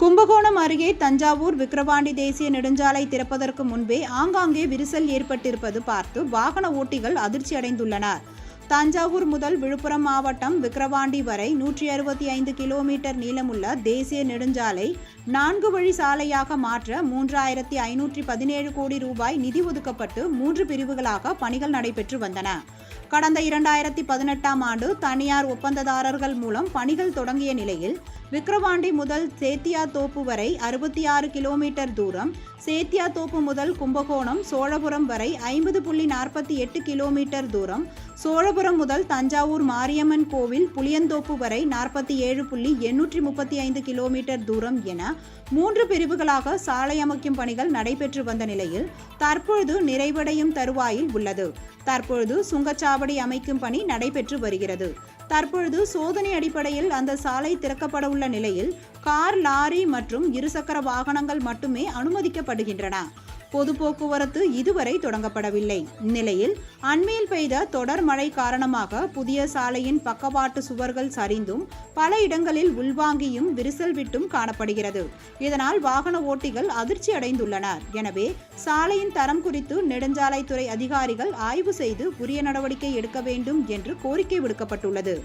கும்பகோணம் அருகே தஞ்சாவூர் விக்கிரவாண்டி தேசிய நெடுஞ்சாலை திறப்பதற்கு முன்பே ஆங்காங்கே விரிசல் ஏற்பட்டிருப்பது பார்த்து வாகன ஓட்டிகள் அதிர்ச்சி அடைந்துள்ளனர். தஞ்சாவூர் முதல் விழுப்புரம் மாவட்டம் விக்கிரவாண்டி வரை நூற்றி அறுபத்தி ஐந்து கிலோமீட்டர் நீளமுள்ள தேசிய நெடுஞ்சாலை நான்கு வழி சாலையாக மாற்ற மூன்றாயிரத்தி ஐநூற்றி பதினேழு கோடி ரூபாய் நிதி ஒதுக்கப்பட்டு மூன்று பிரிவுகளாக பணிகள் நடைபெற்று வந்தன. கடந்த இரண்டாயிரத்தி பதினெட்டாம் ஆண்டு தனியார் ஒப்பந்ததாரர்கள் மூலம் பணிகள் தொடங்கிய நிலையில் விக்கிரவாண்டி முதல் சேத்தியா தோப்பு வரை அறுபத்தி ஆறு கிலோமீட்டர் தூரம் சேத்தியா தோப்பு முதல் கும்பகோணம் சோழபுரம் வரை ஐம்பது புள்ளி நாற்பத்தி எட்டு கிலோமீட்டர் தூரம் சோழபுரம் முதல் தஞ்சாவூர் மாரியம்மன் கோவில் புளியந்தோப்பு வரை நாற்பத்தி ஏழு புள்ளி எண்ணூற்றி முப்பத்தி ஐந்து கிலோமீட்டர் தூரம் என மூன்று பிரிவுகளாக சாலை அமைக்கும் பணிகள் நடைபெற்று வந்த நிலையில் தற்பொழுது நிறைவடையும் தருவாயில் உள்ளது. தற்பொழுது சுங்கச்சாவடி அமைக்கும் பணி நடைபெற்று வருகிறது. தற்பொழுது சோதனை அடிப்படையில் அந்த சாலை திறக்கப்பட உள்ள நிலையில் கார் லாரி மற்றும் இருசக்கர வாகனங்கள் மட்டுமே அனுமதிக்கப்படுகின்றன. பொது போக்குவரத்து இதுவரை தொடங்கப்படவில்லை. இந்நிலையில் அண்மையில் பெய்த தொடர் மழை காரணமாக புதிய சாலையின் பக்கவாட்டு சுவர்கள் சரிந்தும் பல இடங்களில் உள்வாங்கியும் விரிசல் விட்டும் காணப்படுகிறது. இதனால் வாகன ஓட்டிகள் அதிர்ச்சி அடைந்துள்ளனர். எனவே சாலையின் தரம் குறித்து நெடுஞ்சாலைத்துறை அதிகாரிகள் ஆய்வு செய்து உரிய நடவடிக்கை எடுக்க வேண்டும் என்று கோரிக்கை விடுக்கப்பட்டுள்ளது.